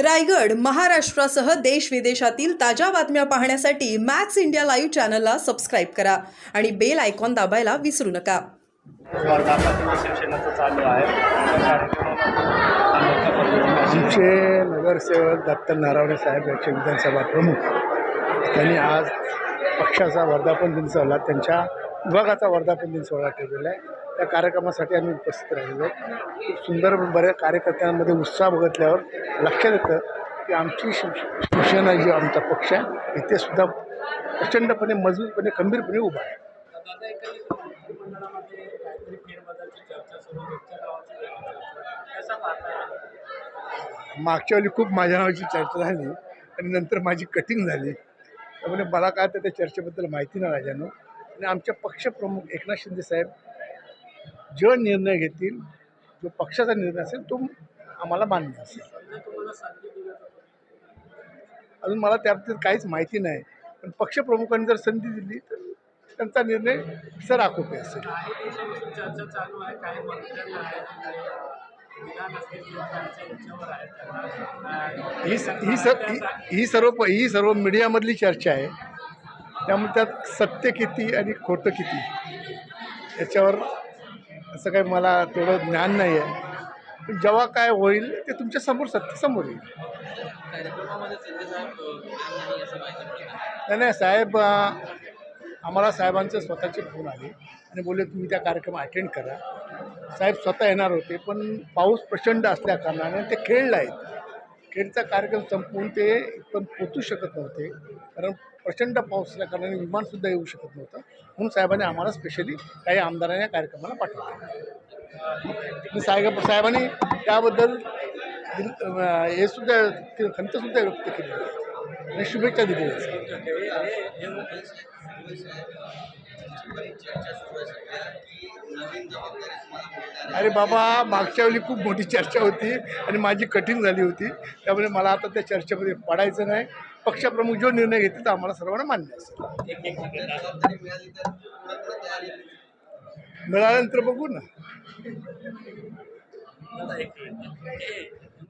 रायगड महाराष्ट्रासह देश विदेशातील ताज्या बातम्या पाहण्यासाठी मॅक्स इंडिया लाईव्ह चॅनलला सबस्क्राईब करा आणि बेल आयकॉन दाबायला विसरू नका. वर्धापन आमचे नगरसेवक दत्त नारावणे साहेब यांचे विधानसभा प्रमुख. त्यांनी आज पक्षाचा वर्धापन दिन सोहळा त्यांच्या विभागाचा वर्धापन दिन सोहळा ठेवलेला आहे. त्या कार्यक्रमासाठी आम्ही उपस्थित राहिलो. खूप सुंदर बऱ्या कार्यकर्त्यांमध्ये उत्साह बघितल्यावर लक्षात येतं की आमची शिवसेना जी आमचा पक्ष आहे इथे सुद्धा प्रचंडपणे मजबूतपणे खंबीरपणे उभा आहे. मागच्या वेळी खूप माझ्या नावाची चर्चा झाली आणि नंतर माझी कटिंग झाली. त्यामुळे मला काय तर त्या चर्चेबद्दल माहिती नाही राजानो. आणि आमच्या पक्षप्रमुख एकनाथ शिंदे साहेब जो निर्णय घेतील जो पक्षाचा निर्णय असेल तो आम्हाला मान्य असेल. अजून मला त्याबाबतीत काहीच माहिती नाही. पण पक्षप्रमुखांनी जर संधी दिली तर त्यांचा निर्णय सर आकोपे असेल. ही स- ही सर ही- सर्व प- ही सर्व मीडियामधली चर्चा आहे. त्यामुळे त्यात सत्य किती आणि खोटं किती याच्यावर असं काही मला तेवढं ज्ञान नाही आहे. पण जेव्हा काय होईल ते तुमच्यासमोर सत्य समोर येईल. नाही नाही साहेब आम्हाला साहेबांचे स्वतःचे फोन आले. आणि बोलले तुम्ही त्या कार्यक्रम अटेंड करा. साहेब स्वतः येणार होते पण पाऊस प्रचंड असल्या कारणाने ते खेळला आहेत. खेळचा कार्यक्रम संपवून ते पण पोचू शकत नव्हते. कारण प्रचंड पाऊस असल्या कारणाने विमानसुद्धा येऊ शकत नव्हतं. म्हणून साहेबांनी आम्हाला स्पेशली काही आमदारांनी या कार्यक्रमाला पाठवलं. मी साहेब साहेबांनी त्याबद्दल हे सुद्धा खंतसुद्धा व्यक्त केली. आणि शुभेच्छा दिलेल्या अरे बाबा मागच्या वेळी खूप मोठी चर्चा होती आणि माझी कठीण झाली होती. त्यामुळे मला आता त्या चर्चेमध्ये पडायचं नाही. पक्षप्रमुख जो निर्णय घेतील तो आम्हाला सर्वांना मान्य असेल. मिळाल्यानंतर बघू ना.